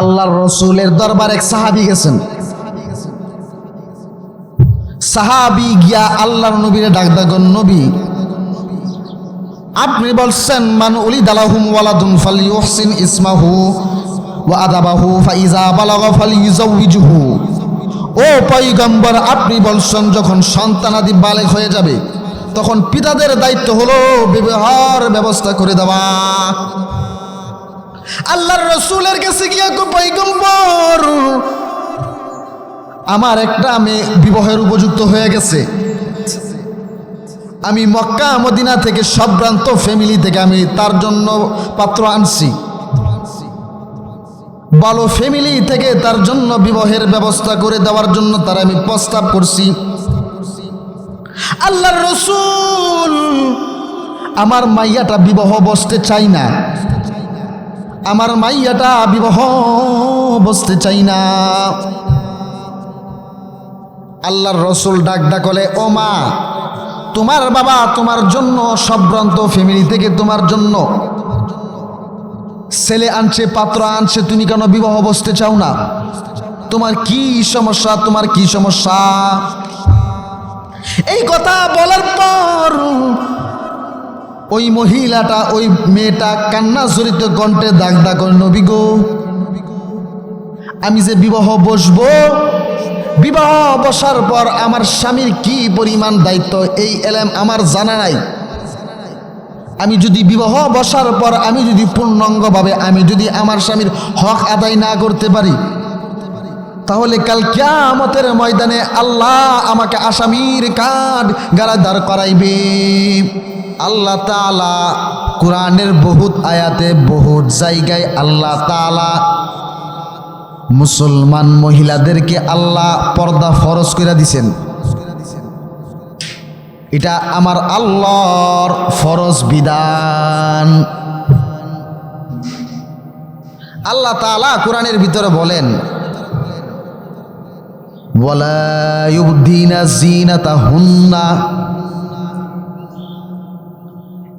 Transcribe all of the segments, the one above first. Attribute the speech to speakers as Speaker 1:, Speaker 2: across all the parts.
Speaker 1: আল্লাহর রসুলের দরবার এক সাহাবি গেছেন। সাহাবি গিয়া আল্লাহর নবীরে ডাক দাগন নবী, আপনি বলছেন, মান উলি দালাহুম ওয়ালাদুন ফাল ইউহসিন ইসমাহু ওয়া আদাবাহু, ফাইজা বালাগা ফাল ইউজাউইজুহু ও পয়গম্বর, আপনি বলছেন, যখন সন্তানাদি বালেক হয়ে যাবে, তখন পিতাদের দায়িত্ব হলো বিবাহর ব্যবস্থা করে দেওয়া আল্লাহর রসুলের কাছে গিয়া কো, পয়গম্বর, আমার একটা মেয়ে বিবাহের উপযুক্ত হয়ে গেছে। আমি মক্কা, মদিনা থেকে সম্ভ্রান্ত ফ্যামিলি থেকে আমি তার জন্য পাত্র আনছি। ভালো ফ্যামিলি থেকে তার জন্য বিবাহের ব্যবস্থা করে দেওয়ার জন্য তার আমি প্রস্তাব করছি। আল্লাহর রসুল আমার মাইয়াটা বিবাহ বসতে চাই না। আমার মাইয়াটা বিবাহ বসতে চাই না। আল্লাহর রসুল ডাক ডাকলে, ও মা, তোমার বাবা তোমার জন্য সম্ভ্রান্ত ফ্যামিলি থেকে তোমার জন্য। ছেলে আনছে, পাত্র আনছে, তুমি কেন বিবাহ বসতে চাও না? তোমার কি সমস্যা, তোমার কি সমস্যা? এই কথা বলার পর ওই মহিলাটা, ওই মেয়েটা কান্না জড়িত কণ্ঠে দাগ দাগ নবী গো, আমি যে বিবাহ বসবো, বিবাহ বসার পর আমার স্বামীর কি পরিমাণ দায়িত্ব? এই এলেম আমার জানা নাই। আমি যদি বিবাহ বসার পর আমি যদি পূর্ণাঙ্গভাবে, আমি যদি আমার স্বামীর হক আদায় না করতে পারি, তাহলে কাল কিয়ামতের ময়দানে আল্লাহ আমাকে আসামির কাঠ গালাদার করাইবে। আল্লাহ তালা কোরআনের বহুত আয়াতে বহুত জায়গায় আল্লাহ তালা মুসলমান মহিলাদেরকে আল্লাহ পর্দা ফরজ করে দিছেন। এটা আমার আল্লাহর ফরজ বিধান। আল্লাহ তাআলা কোরআনের ভিতরে বলেন, ওয়ালা ইউবদিনা জিনাতাহুন্না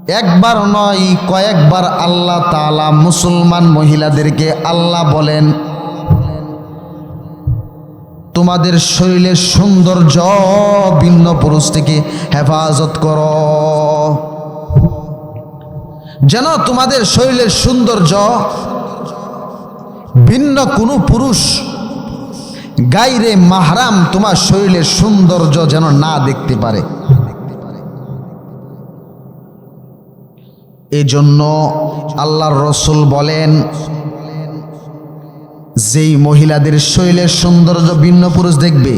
Speaker 1: একবার নয়, কয়েকবার আল্লাহ তালা মুসলমান মহিলাদেরকে আল্লাহ বলেন, তোমাদের শরীরের সৌন্দর্য ভিন্ন পুরুষ থেকে হেফাজত করো। যেন তোমাদের শরীরের সৌন্দর্য ভিন্ন কোনো পুরুষ গাইরে মাহরাম তোমার শরীরের সৌন্দর্য যেন না দেখতে পারে। এজন্য আল্লাহর রসুল বলেন, যেই মহিলাদের শৈলের সৌন্দর্য ভিন্ন পুরুষ দেখবে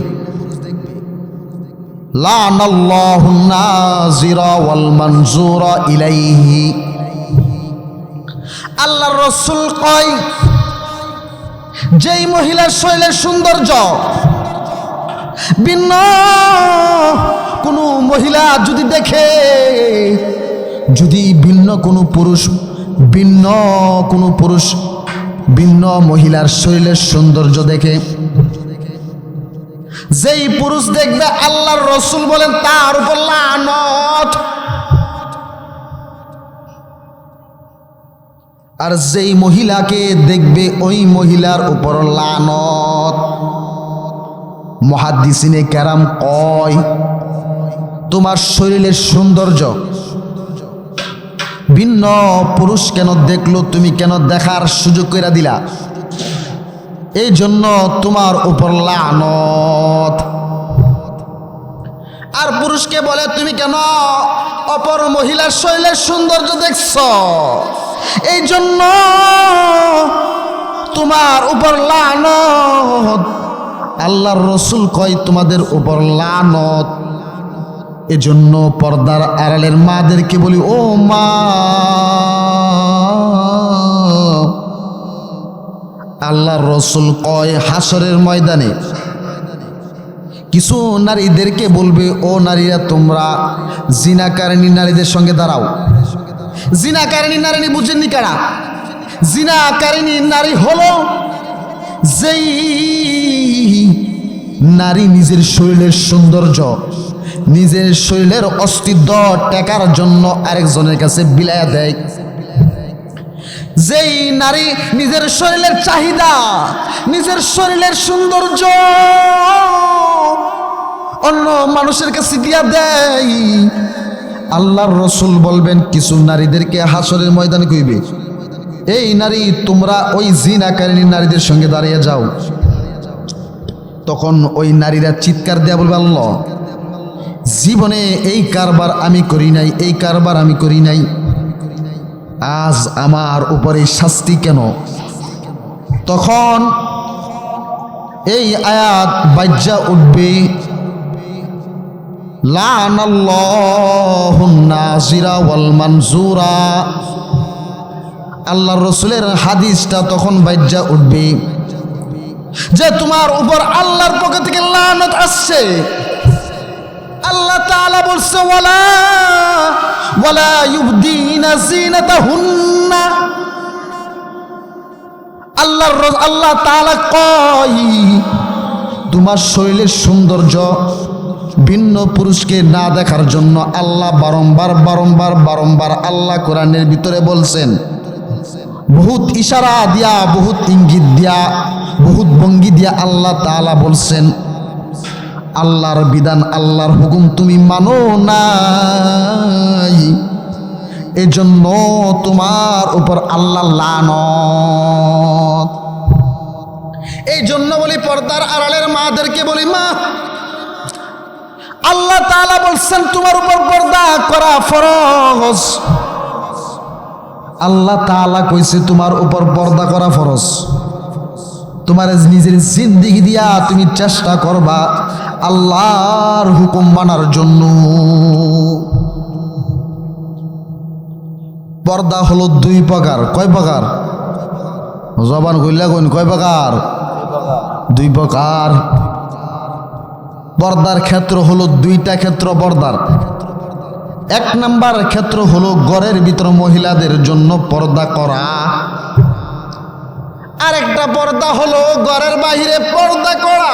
Speaker 1: আল্লাহর রসুল কয়, যেই মহিলার শৈলের সৌন্দর্য ভিন্ন, কোনো মহিলা যদি দেখে যদি ভিন্ন কোনো পুরুষ, ভিন্ন কোনো পুরুষ, ভিন্ন মহিলার শরীরের সৌন্দর্য দেখে, যেই পুরুষ দেখবে আল্লাহর রসুল বলেন, তার উপর আর যেই মহিলাকে দেখবে, ওই মহিলার উপর লানত। মহাদিসিনে ক্যারাম কয়, তোমার শরীরের সৌন্দর্য ভিন্ন পুরুষ কেন দেখল, তুমি কেন দেখার সুযোগ করে দিলা? এই জন্য তোমার উপর লানত। আর পুরুষকে বলে, তুমি কেন অপর মহিলার শৈলের সৌন্দর্য দেখছ? এই জন্য তোমার উপর লানত। আল্লাহর রসুল কয়, তোমাদের উপর লানত। এজন্য পর্দার আড়ালের মাদেরকে বলি, ও মা আল্লাহ রসুল কয় হাসরের ময়দানে? কিছু নারীদেরকে বলবে, ও নারীরা, তোমরা জিনাকারিনী নারীদের সঙ্গে দাঁড়াও। জিনাকারিনী নারী বুঝেননি কারা? জিনাকারিনী নারী হলো যেই নারী নিজের শরীরের সৌন্দর্য নিজের শরীরের অস্তিত্ব টেকার জন্য আরেকজনের কাছে বিলায়া দেয়। যেই নারী নিজের শরীরের চাহিদা, নিজের শরীরের সৌন্দর্য অন্য মানুষের কাছে দিয়া দেয়। আল্লাহর রসুল বলবেন, কিছু নারীদেরকে হাসরের ময়দানে কইবে, এই নারী, তোমরা ওই জিনাকারিনী নারীদের সঙ্গে দাঁড়িয়ে যাও। তখন ওই নারীরা চিৎকার দেয়া বলবে, আল্লাহ জীবনে এই কারবার আমি করি নাই, এই কারবার আমি করি নাই। আজ আমার উপরে শাস্তি কেন? তখন এই আয়াত বাজ্যা উঠবে। আল্লাহ রসুলের হাদিসটা তখন বাজ্যা উঠবে। যে তোমার উপর আল্লাহর পক্ষ থেকে লানত আসছে। আল্লাহ তাআলা বলছে, ওয়ালা ওয়ালা ইউবদিনা জিনাতাহুন্না আল্লাহর আল্লাহ তাআলা কয়, তোমার শরীরের সৌন্দর্য ভিন্ন পুরুষকে না দেখার জন্য আল্লাহ বারংবার বারংবার বারংবার আল্লাহ কোরআনের ভিতরে বলছেন, বহুত ইশারা দিয়া, বহুত ইঙ্গিত দিয়া, বহুত ভঙ্গি দিয়া আল্লাহ তাআলা বলছেন আল্লাহর বিধান, আল্লাহর হুকুম তুমি মানো নাই। এজন্য তোমার উপর আল্লাহ লানত। এই জন্য বলি পর্দার আড়ালের মাদেরকে বলি, মা, আল্লাহ তাআলা বলছেন তোমার উপর পর্দা করা ফরজ। আল্লাহ তাআলা কইছে তোমার উপর পর্দা করা ফরজ। তোমার নিজের জিন্দিগি দিয়া তুমি চেষ্টা করবা। আল্লাহর হুকুম মানার জন্য। পর্দা হলো দুই প্রকার। কয় প্রকার? জবান কইলা কইন, কয় প্রকার? দুই প্রকার। পর্দার ক্ষেত্র হলো দুইটা ক্ষেত্র পর্দার। এক নাম্বার ক্ষেত্র হলো ঘরের ভিতর মহিলাদের জন্য পর্দা করা। আরেকটা পর্দা হলো ঘরের বাহিরে পর্দা করা।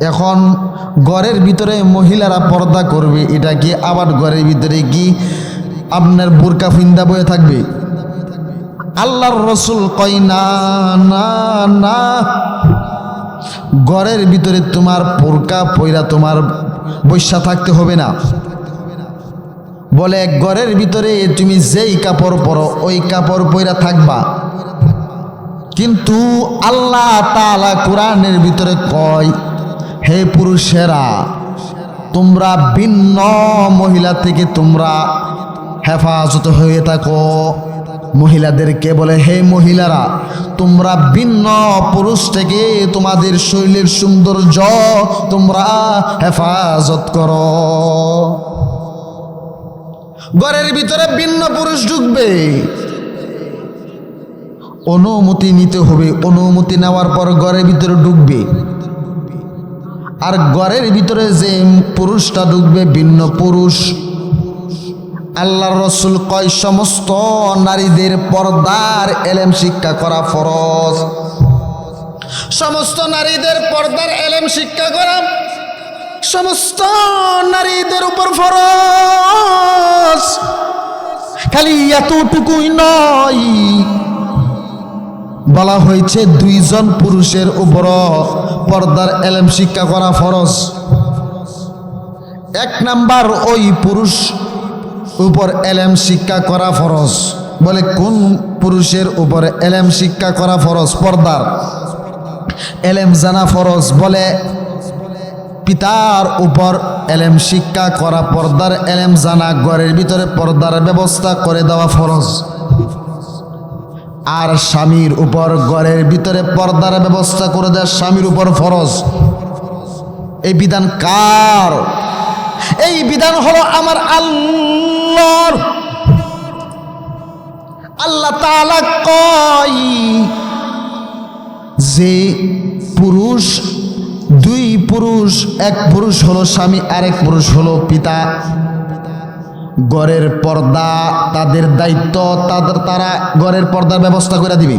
Speaker 1: এখন ঘরের ভিতরে মহিলারা পর্দা করবে, এটা কি আবার ঘরের ভিতরে কি আপনার বোরকা ফিন্দা বয়ে থাকবে? আল্লাহর রসুল কয়, না না না। ঘরের ভিতরে তোমার বোরকা পইরা তোমার বৈশা থাকতে হবে না। বলে, ঘরের ভিতরে তুমি যেই কাপড় পরো, ওই কাপড় পইরা থাকবা। কিন্তু আল্লাহ তালা কোরআনের ভিতরে কয় হে পুরুষেরা, তোমরা ভিন্ন মহিলা থেকে তোমরা হেফাজত হয়ে থাকো। মহিলাদেরকে বলে, হে মহিলারা, তোমরা ভিন্ন পুরুষ থেকে তোমাদের শরীরের সৌন্দর্য তোমরা হেফাজত করো। ঘরের ভিতরে ভিন্ন পুরুষ ঢুকবে। অনুমতি নিতে হবে। অনুমতি নেওয়ার পর ঘরের ভিতরে ঢুকবে। আর ঘরের ভিতরে যে পুরুষটা ঢুকবে, ভিন্ন পুরুষ। আল্লাহ রসুল কয়, সমস্ত নারীদের পর্দার এলেম শিক্ষা করা ফরজ। সমস্ত নারীদের পর্দার এলেম শিক্ষা করা, সমস্ত নারীদের উপর ফরজ। খালি এতটুকুই নয় বলা হয়েছে দুইজন পুরুষের উপর পর্দার এলেম শিক্ষা করা ফরজ। এক নাম্বার, ওই পুরুষ উপর এলেম শিক্ষা করা ফরজ। বলে, কোন পুরুষের উপর এলেম শিক্ষা করা ফরজ? পর্দার। এলেম জানা ফরজ। বলে, পিতার উপর এলেম শিক্ষা করা, পর্দার এলেম জানা, ঘরের ভিতরে পর্দার ব্যবস্থা করে দেওয়া ফরজ। আর স্বামীর উপর ঘরের ভিতরে পর্দার ব্যবস্থা করে দেয় স্বামীর উপর ফরজ। এই বিধান কার? এই বিধান হলো আমার আল্লাহর। আল্লাহ তাআলা কয় যে পুরুষ, দুই পুরুষ, এক পুরুষ হলো স্বামী, আরেক পুরুষ হলো পিতা। ঘরের পর্দা তাদের দায়িত্ব, তাদের তারা ঘরের পর্দার ব্যবস্থা করে দিবে।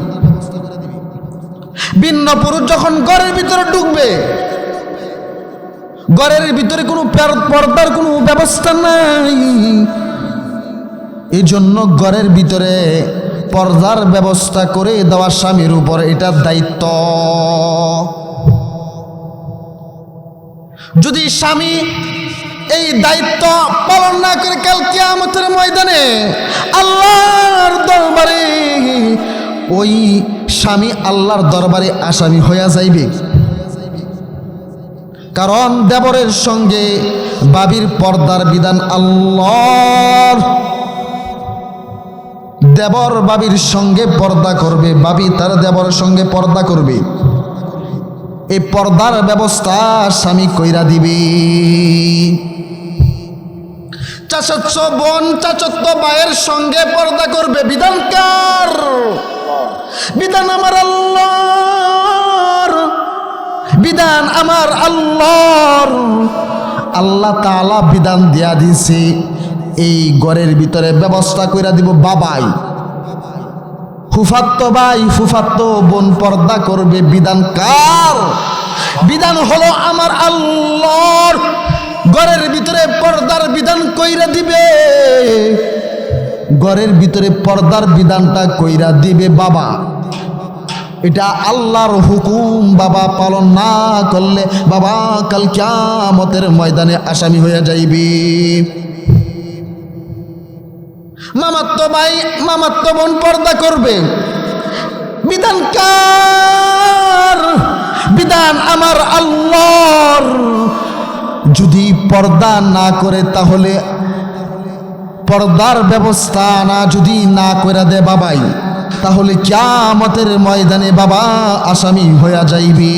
Speaker 1: ভিন্ন পুরুষ যখন ঘরের ভিতরে ঢুকবে ঘরের ভিতরে কোনো পর্দার কোনো ব্যবস্থা নাই। এই জন্য ঘরের ভিতরে পর্দার ব্যবস্থা করে দেওয়া স্বামীর উপর এটার দায়িত্ব। যদি স্বামী এই দায়িত্ব পালন না করে কাল কিয়ামতের ময়দানে আল্লাহর দরবারে ওই স্বামী আল্লাহর দরবারে আসামি হইয়া যাইবে। কারণ দেবরের সঙ্গে বাবির পর্দার বিধান আল্লাহর। দেবর বাবির সঙ্গে পর্দা করবে, বাবি তার দেবরের সঙ্গে পর্দা করবে। এই পর্দার ব্যবস্থা স্বামী কইরা দিবে। চাচত্ব বোন চাচত্ব ভাইয়ের সঙ্গে পর্দা করবে বিধানকার বিধান আমার আল্লাহর, বিধান আমার আল্লাহর। আল্লাহ তাআলা বিধান দিয়া দিছে, এই ঘরের ভিতরে ব্যবস্থা কইরা দিব বাবাই। ফুফাত্ত ভাই, ফুফাত্ত বোন পর্দা করবে, বিধান কার? বিধান হলো আমার আল্লাহর। ঘরের ভিতরে পর্দার বিধান কইরা দিবে। ঘরের ভিতরে পর্দার বিধানটা কইরা দিবে বাবা। এটা আল্লাহর হুকুম, বাবা পালন না করলে বাবা কাল কিয়ামতের ময়দানে আসামি হয়ে যাইবে। মামাত্ম ভাই, মামাত্ম বোন পর্দা করবে। বিধান কার? বিধান আমার আল্লাহর। যদি পর্দা না করে তাহলে পর্দার ব্যবস্থা না যদি না করে দে বাবাই, তাহলে কিয়ামতের ময়দানে বাবা আসামি হইয়া যাইবে।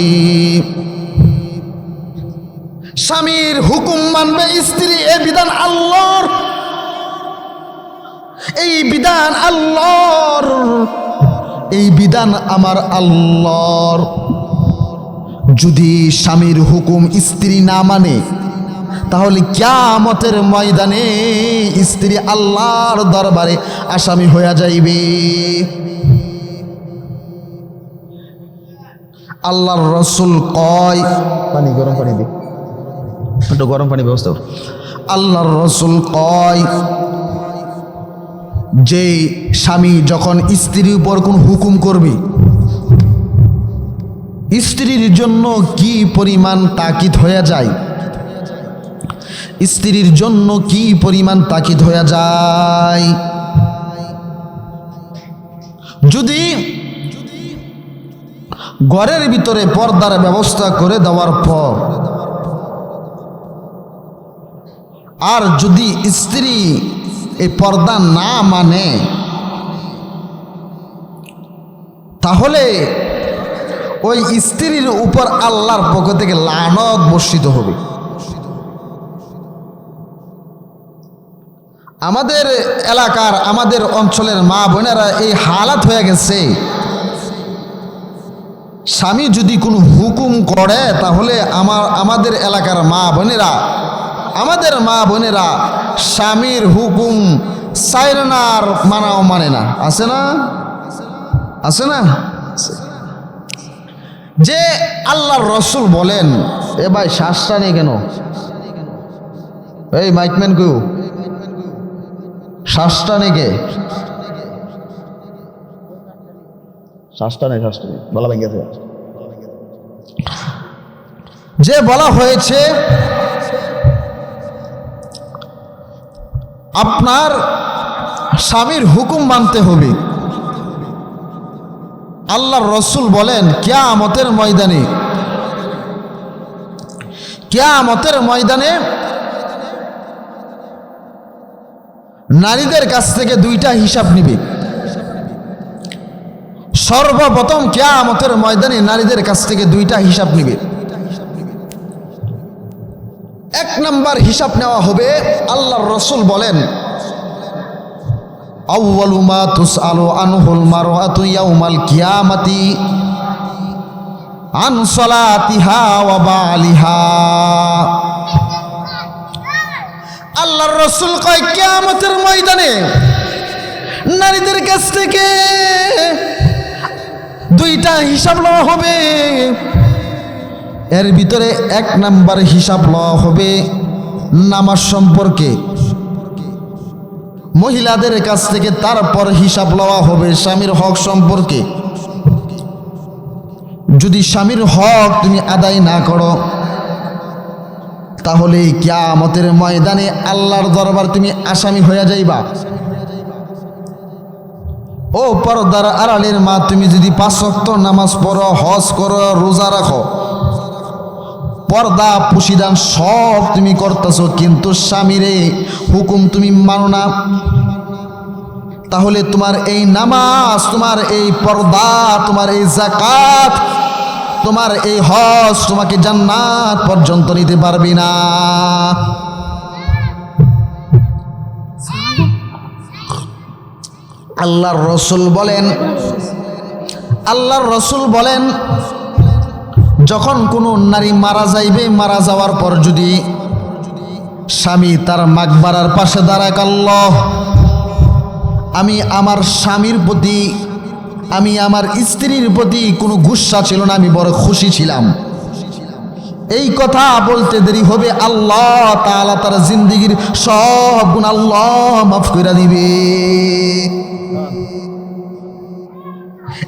Speaker 1: স্বামীর হুকুম মানবে স্ত্রী, এ বিধান আল্লাহর। এই বিধান আল্লাহর। এই বিধান আমার আল্লাহর। যদি স্বামীর হুকুম স্ত্রী না মানে তাহলে কিয়ামতের ময়দানে স্ত্রী আল্লাহর দরবারে আসামি হইয়া যাইবে। আল্লাহর রসুল কয়, পানি গরম পানি দি। একটু গরম পানি ব্যবস্থা। আল্লাহর রসুল কয় যে স্বামী যখন স্ত্রীর উপর কোন হুকুম করবে, স্ত্রীর জন্য কি পরিমাণ তাকিদ হয়ে যায়? স্ত্রীর জন্য কি পরিমাণ তাকিদ হয়ে যায়? যদি ঘরের ভিতরে পর্দার ব্যবস্থা করে দেওয়ার পর, আর যদি স্ত্রী এই পর্দা না মানে তাহলে ওই স্ত্রীর উপর আল্লাহর পক্ষ থেকে লানত বর্ষিত হবে। আমাদের এলাকার, আমাদের অঞ্চলের মা বোনেরা এই হালাত হয়ে গেছে। স্বামী যদি কোনো হুকুম করে, তাহলে আমার, আমাদের এলাকার মা বোনেরা আমাদের মা বোনেরা স্বামীর হুকুম আর মানাও মানে না। আছে না? আছে না? যে আল্লাহর রসুল বলেন, এ ভাই শ্বাসটা নেই কেন? এই মাইকম্যান কেউ শ্বাসটা নেই কে? শ্বাসটা নেই শ্বাসটা নেই বলা যে বলা হয়েছে আপনার স্বামীর হুকুম মানতে হবে। আল্লাহর রসুল বলেন, কিয়ামতের ময়দানে কিয়ামতের ময়দানে নারীদের কাছ থেকে দুইটা হিসাব নিবে। সর্বপ্রথম কিয়ামতের ময়দানে নারীদের কাছ থেকে দুইটা হিসাব নিবে। নাম্বার হিসাব নেওয়া হবে, আল্লাহর রসুল বলেন আল্লাহর রসুল কয়, কিয়ামতের ময়দানে নারীদের কাছ থেকে দুইটা হিসাব নেওয়া হবে। এর ভিতরে এক নাম্বার হিসাব লওয়া হবে নামাজ সম্পর্কে। মহিলাদের কাছ থেকে তারপর হিসাব লওয়া হবে স্বামীর হক সম্পর্কে। যদি স্বামীর হক তুমি আদায় না করো, তাহলে কিয়ামতের ময়দানে আল্লাহর দরবার তুমি আসামি হয়ে যাইবা। ও পর্দার আড়ালের মা, তুমি যদি পাঁচ নামাজ পড়ো, হজ করো, রোজা রাখো পর্দা, পুশিদান সব তুমি করতেছো, কিন্তু স্বামীরে হুকুম তুমি মানো না। তাহলে তোমার এই নামাজ, তোমার এই পর্দা, তোমার এই জাকাত তোমার এই হজ তোমাকে জান্নাত পর্যন্ত নিতে পারবি না। আল্লাহর রসুল বলেন, আল্লাহর রসুল বলেন যখন কোনো নারী মারা যাইবে, মারা যাওয়ার পর যদি স্বামী তার মাকবারার পাশে দাঁড়াক আল্লাহ, আমি আমার স্বামীর প্রতি, আমি আমার স্ত্রীর প্রতি কোনো গুসা ছিল না, আমি বড় খুশি ছিলাম। এই কথা বলতে দেরি হবে, আল্লাহ তাআলা তার জিন্দিগির সব গুণ আল্লাহ মাফ করে দিবে।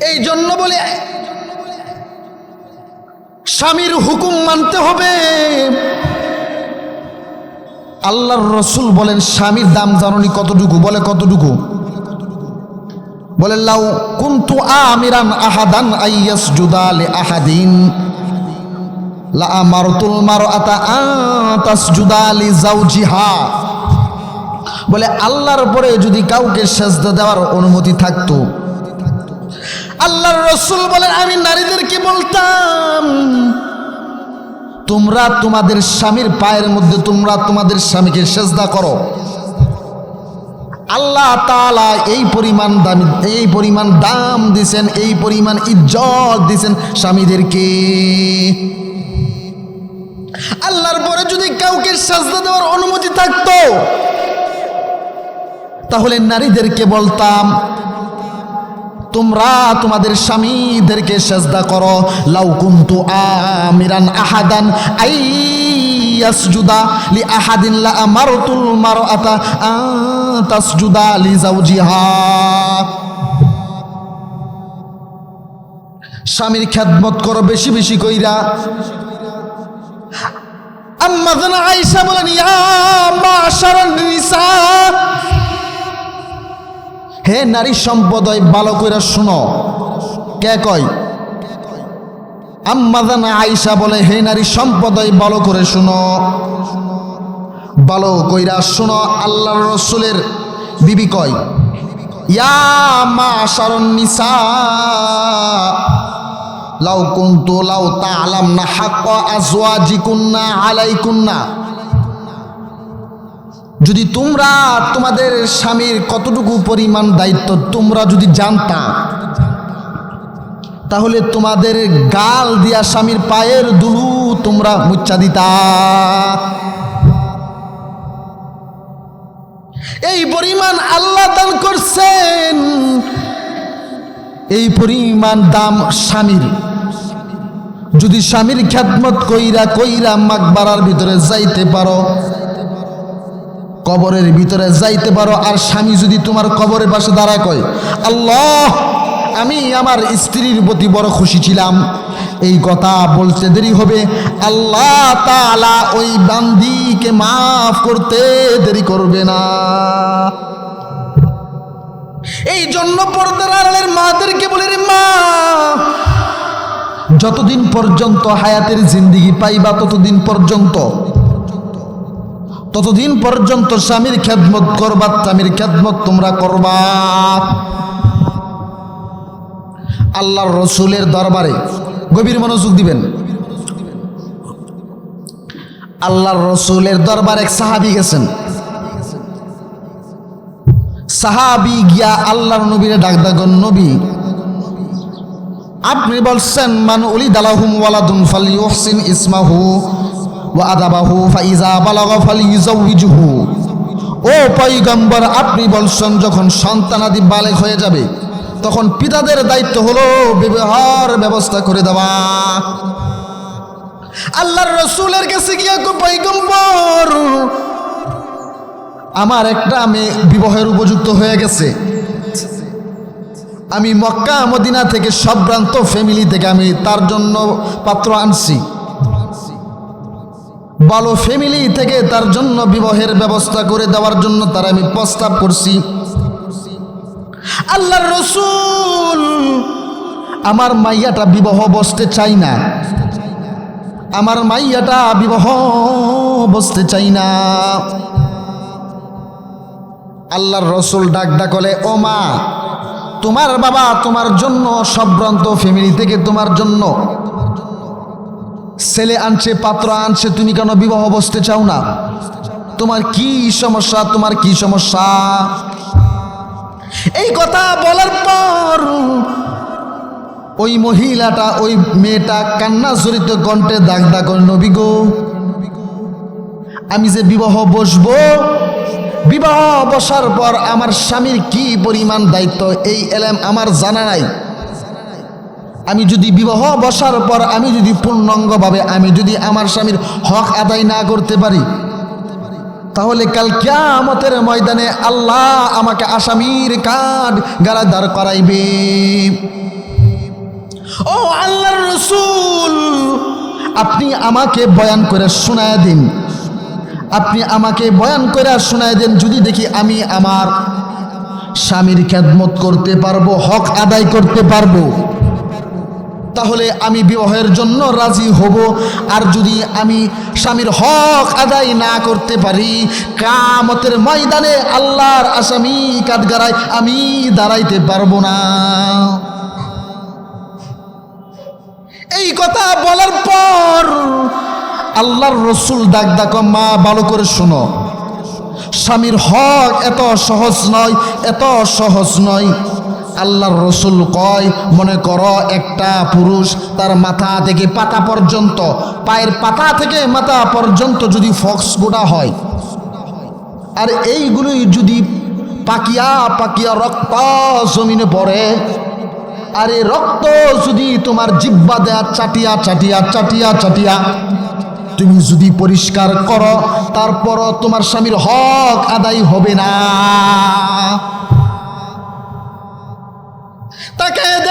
Speaker 1: এই জন্য বলে স্বামীর হুকুম মানতে হবে। আল্লাহর রসুল বলেন, স্বামীর দাম জাননি কতটুকু? বলে কতটুকু? বলে, লাউ কুন্তু আমিরান আহাদান আইয়াস জুদালে আহাদিন। লা আমারতুল মারআতা আতাস জুদালি জাওজিহা বলে, আল্লাহর পরে যদি কাউকে সেজদা দেওয়ার অনুমতি থাকতো আল্লাহর রসুল বলেন, আমি নারীদেরকে বলতাম, তোমরা তোমাদের স্বামীর পায়ের মধ্যে তোমরা তোমাদের স্বামীকে সেজদা করো। আল্লাহ তালা এই পরিমাণ দাম, এই পরিমাণ দাম দিছেন, এই পরিমাণ ইজ্জত দিছেন স্বামীদেরকে। আল্লাহর পরে যদি কাউকে সাজদা দেওয়ার অনুমতি থাকতো, তাহলে নারীদেরকে বলতাম তোমরা তোমাদের স্বামীদেরকে সেজদা করো। লাউ কুনতু আমিরান আহাদান আই ইয়াসজুদা লি আহাদিন লা আমারতুল মারআতা আন তাসজুদা লি জাওজিহা স্বামীর খেদমত করো বেশি বেশি কইরা। আম্মা জানা আয়েশা বলেন, ইয়া মাশারান নিসা হে নারী সম্পদয় ভালো করে শুনো। কে কয়? আম্মাদান আয়েশা বলে, হে নারী সম্পদয় ভালো করে শুনো। ভালো কইরা শুনো, আল্লাহর রসুলের বিবি কয়, ইয়া মা শারণ নিসা, লাউ কুনতু লাউ তাআলামনা হাক্কা আজওয়াজিকুন্না আলাইকুন্না। যদি তোমরা তোমাদের স্বামীর কতটুকু পরিমাণ দায়িত্ব তোমরা যদি জানতা, তাহলে তোমাদের গাল দিয়া স্বামীর পায়ের দুলু তোমরা মুচ্চা দিতা। এই পরিমাণ আল্লাহ দান করছেন, এই পরিমাণ দাম স্বামীর। যদি স্বামীর খ্যাতমত কইরা কইরা মাকবারার ভিতরে যাইতে পারো কবরের ভিতরে যাইতে পারো, আর স্বামী যদি তোমার কবরের পাশে দাঁড়ায় কয়, আল্লাহ, আমি আমার স্ত্রীর প্রতি বড় খুশি ছিলাম। এই কথা বলতে দেরি হবে। আল্লাহ তাআলা ওই বান্দিকে মাফ করতে দেরি করবে না। এই জন্য পর্দার আড়ালের মাদেরকে বলে, রে মা, যতদিন পর্যন্ত হায়াতের জিন্দিগি পাইবা, ততদিন পর্যন্ত ততদিন পর্যন্ত স্বামীর খেদমত করবা, স্বামীর খেদমত তোমরা করবা। আল্লাহর রসুলের দরবারে গভীর মনোযোগ দিবেন। আল্লাহর রসুলের দরবার এক সাহাবি গেছেন। সাহাবি গিয়া আল্লাহর নবীরে ডাক দাগন নবী, আপনি বলছেন, মান উলি দালাহুম ওয়ালাদুন ইসমাহু আদাবাহু ফাইজা বালাগা ফাল ইউজাউইজুহু ও পয়গম্বর, আপনি বলছেন যখন সন্তানাদি বালেক হয়ে যাবে, তখন পিতাদের দায়িত্ব হলো বিবাহর ব্যবস্থা করে দেওয়া। আল্লাহর রসুলের কাছে গিয়া কো পয়গম্বর, আমার একটা মেয়ে বিবাহের উপযুক্ত হয়ে গেছে। আমি মক্কা মদিনা থেকে সম্ভ্রান্ত ফ্যামিলি থেকে আমি তার জন্য পাত্র আনছি। ভালো ফ্যামিলি থেকে তার জন্য বিবাহের ব্যবস্থা করে দেওয়ার জন্য তার আমি প্রস্তাব করছি। আল্লাহর রসুল আমার মাইয়াটা বিবাহ বসতে চাই না। আমার মাইয়াটা বিবাহ বসতে চাই না। আল্লাহর রসুল ডাক ডাকলে, ও মা, তোমার বাবা তোমার জন্য সম্ভ্রান্ত ফ্যামিলি থেকে তোমার জন্য ছেলে আনছে, পাত্র আনছে, তুমি কেন বিবাহ বসতে চাও না? তোমার কি সমস্যা? তোমার কি সমস্যা? এই কথা বলার পর ওই মহিলাটা, ওই মেয়েটা কান্না জড়িত কণ্ঠে দাগ দাগ নবী গো, আমি যে বিবাহ বসবো, বিবাহ বসার পর আমার স্বামীর কি পরিমাণ দায়িত্ব? এই এলাম আমার জানা নাই। আমি যদি বিবাহ বসার পর আমি যদি পূর্ণাঙ্গভাবে আমি যদি আমার স্বামীর হক আদায় না করতে পারি, তাহলে কাল কিয়ামতের ময়দানে আল্লাহ আমাকে আসামির কাঠ গালা দাঁড় করাইবে। ও আল্লাহর রসুল, আপনি আমাকে বয়ান করে শোনায় দিন। আপনি আমাকে বয়ান করে শোনায় দেন, যদি দেখি আমি আমার স্বামীর খেদমত করতে পারব, হক আদায় করতে পারব। তাহলে আমি বিবাহের জন্য রাজি হব। আর যদি আমি স্বামীর হক আদায় না করতে পারি কামতের ময়দানে আল্লাহর আসামি কাঠগাড়ায় আমি দাঁড়াইতে পারব না। এই কথা বলার পর আল্লাহর রসুল ডাক ডাক, মা, ভালো করে শোনো। স্বামীর হক এত সহজ নয়, এত সহজ নয়। আল্লাহর রসুল কয়, মনে করো একটা পুরুষ তার মাথা থেকে পাতা পর্যন্ত, পায়ের পাতা থেকে মাথা পর্যন্ত যদি ফক্স গোটা হয়, আর এইগুলোই যদি পাকিয়া পাকিয়া রক্ত জমিনে পড়ে, আর এই রক্ত যদি তোমার জিব্বা দেয়া চাটিয়া চাটিয়া চাটিয়া চাটিয়া তুমি যদি পরিষ্কার করো, তারপরও তোমার স্বামীর হক আদায় হবে না।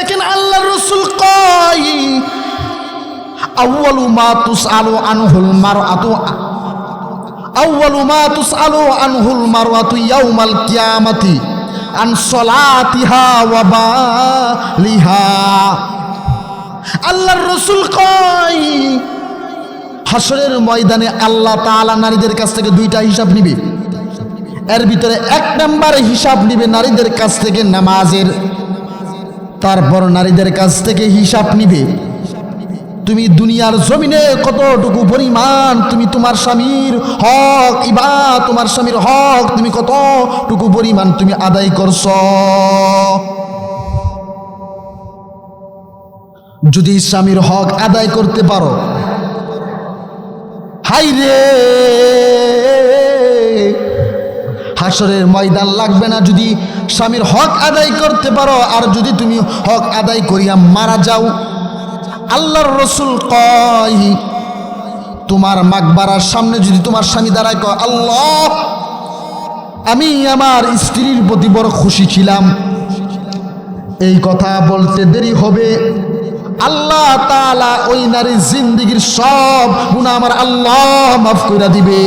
Speaker 1: দেখেন আল্লাহ রসুল কয়, আউয়ালু মা তুসআলু আনহুল মারআতু আউয়ালু মা তুসআলু আনহুল মারআতু ইয়াউমাল কিয়ামাতি আন সলাতিহা ওয়া বালিহা। আল্লাহর রসুল কয় হাসরের ময়দানে আল্লাহ তাআলা নারীদের কাছ থেকে দুইটা হিসাব নিবে। এর ভিতরে এক নম্বর হিসাব নিবে নারীদের কাছ থেকে নামাজের। তারপর নারীদের কাছ থেকে হিসাব নিবে। তুমি দুনিয়ার জমিনে কতটুকু পরিমাণ, তুমি তোমার স্বামীর হক, ইবা তোমার স্বামীর হক, তুমি কতটুকু পরিমাণ তুমি আদায় করছ? যদি স্বামীর হক আদায় করতে পারো হাই রে হাসরের ময়দান লাগবে না। যদি স্বামীর হক আদায় করতে পারো, আর যদি তুমি হক আদায় করিয়া মারা যাও, আল্লাহর রসুল কয়, তোমার মাকবারার সামনে যদি তোমার স্বামী দাঁড়ায়, কয়, আল্লাহ, আমি আমার স্ত্রীর প্রতি বড় খুশি ছিলাম। এই কথা বলতে দেরি হবে। আল্লাহ তাআলা ওই নারীর জিন্দিগির সব গুণা আমার আল্লাহ মাফ করে দিবে।